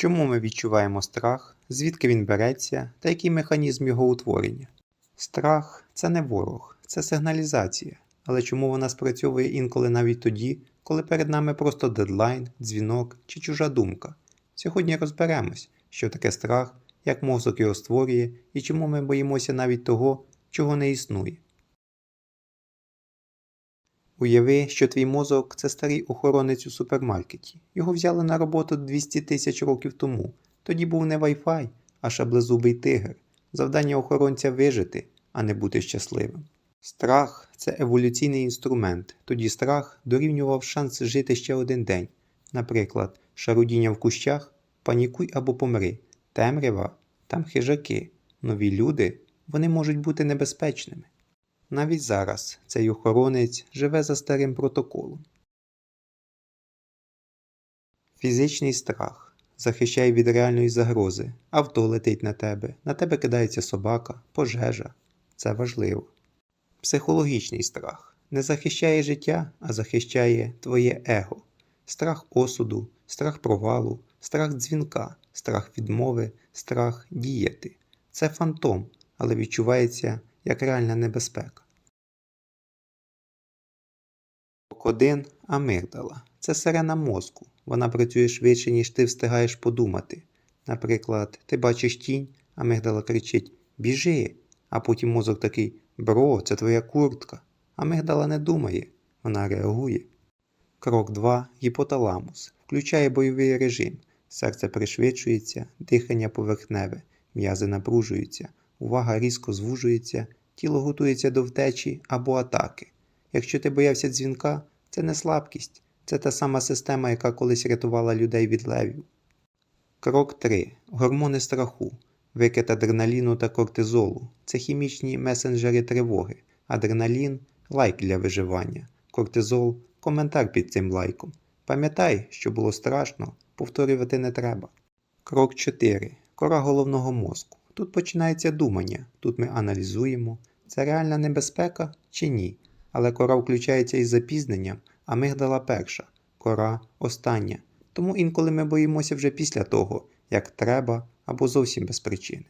Чому ми відчуваємо страх, звідки він береться та який механізм його утворення? Страх це не ворог, це сигналізація. Але чому вона спрацьовує інколи навіть тоді, коли перед нами просто дедлайн, дзвінок чи чужа думка? Сьогодні розберемось, що таке страх, як мозок його створює і чому ми боїмося навіть того, чого не існує. Уяви, що твій мозок це старий охоронець у супермаркеті. Його взяли на роботу 200 тисяч років тому. Тоді був не Wi-Fi, а шаблезубий тигр. Завдання охоронця вижити, а не бути щасливим. Страх це еволюційний інструмент. Тоді страх дорівнював шанс жити ще один день. Наприклад, шарудіння в кущах, панікуй або помри, темрява, там хижаки, нові люди, вони можуть бути небезпечними. Навіть зараз цей охоронець живе за старим протоколом. Фізичний страх захищає від реальної загрози. Авто летить на тебе, на тебе кидається собака, пожежа. Це важливо. Психологічний страх не захищає життя, а захищає твоє его. Страх осуду, страх провалу, страх дзвінка, страх відмови, страх діяти. Це фантом, але відчувається як реальна небезпека. Крок-1 – амигдала. Це сирена мозку. Вона працює швидше, ніж ти встигаєш подумати. Наприклад, ти бачиш тінь, амигдала кричить Біжи! А потім мозок такий Бро, це твоя куртка. Амигдала не думає, вона реагує. Крок 2 гіпоталамус. Включає бойовий режим. Серце пришвидшується, дихання поверхневе, м'язи напружуються, увага різко звужується, тіло готується до втечі або атаки. Якщо ти боявся дзвінка, це не слабкість, це та сама система, яка колись рятувала людей від левів. Крок 3. Гормони страху. Викид адреналіну та кортизолу. Це хімічні месенджери тривоги. Адреналін лайк для виживання. Кортизол коментар під цим лайком. Пам'ятай, що було страшно, повторювати не треба. Крок 4. Кора головного мозку. Тут починається думання. Тут ми аналізуємо, це реальна небезпека чи ні. Але кора включається із запізненням, а мигдала перша, кора остання. Тому інколи ми боїмося вже після того, як треба або зовсім без причини.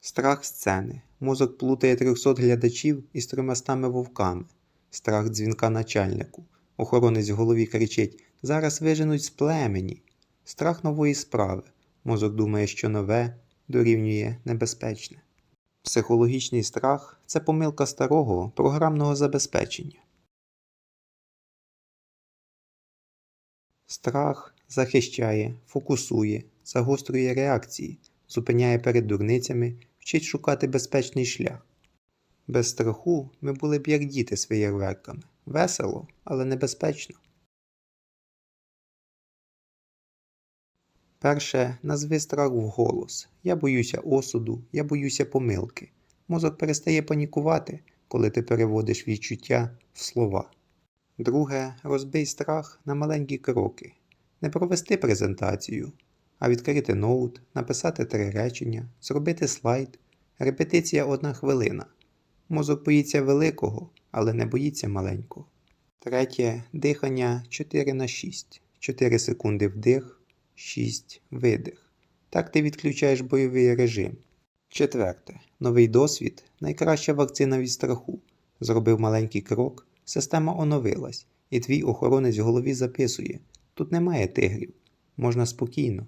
Страх сцени. Мозок плутає 300 глядачів із 300 вовками. Страх дзвінка начальнику. Охоронець в голові кричить Зараз виженуть з племені. Страх нової справи. Мозок думає, що нове дорівнює небезпечне. Психологічний страх це помилка старого програмного забезпечення. Страх захищає, фокусує, загострює реакції, зупиняє перед дурницями, вчить шукати безпечний шлях. Без страху ми були б як діти з феєрверками. Весело, але небезпечно. Перше, назви страх вголос. Я боюся осуду, я боюся помилки. Мозок перестає панікувати, коли ти переводиш відчуття в слова. Друге, розбий страх на маленькі кроки. Не провести презентацію, а відкрити ноут, написати три речення, зробити слайд. Репетиція одна хвилина. Мозок боїться великого, але не боїться маленького. Третє дихання 4 на 6. 4 секунди вдих, 6 видих. Так ти відключаєш бойовий режим. Четверте. Новий досвід найкраща вакцина від страху. Зробив маленький крок, система оновилась, і твій охоронець в голові записує: тут немає тигрів, можна спокійно.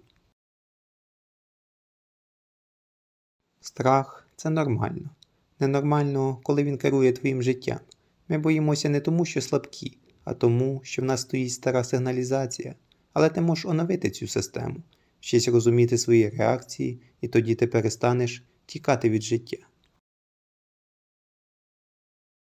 Страх це нормально. Ненормально, коли він керує твоїм життям. Ми боїмося не тому, що слабкі, а тому, що в нас стоїть стара сигналізація. Але ти можеш оновити цю систему, вчись розуміти свої реакції, і тоді ти перестанеш тікати від життя.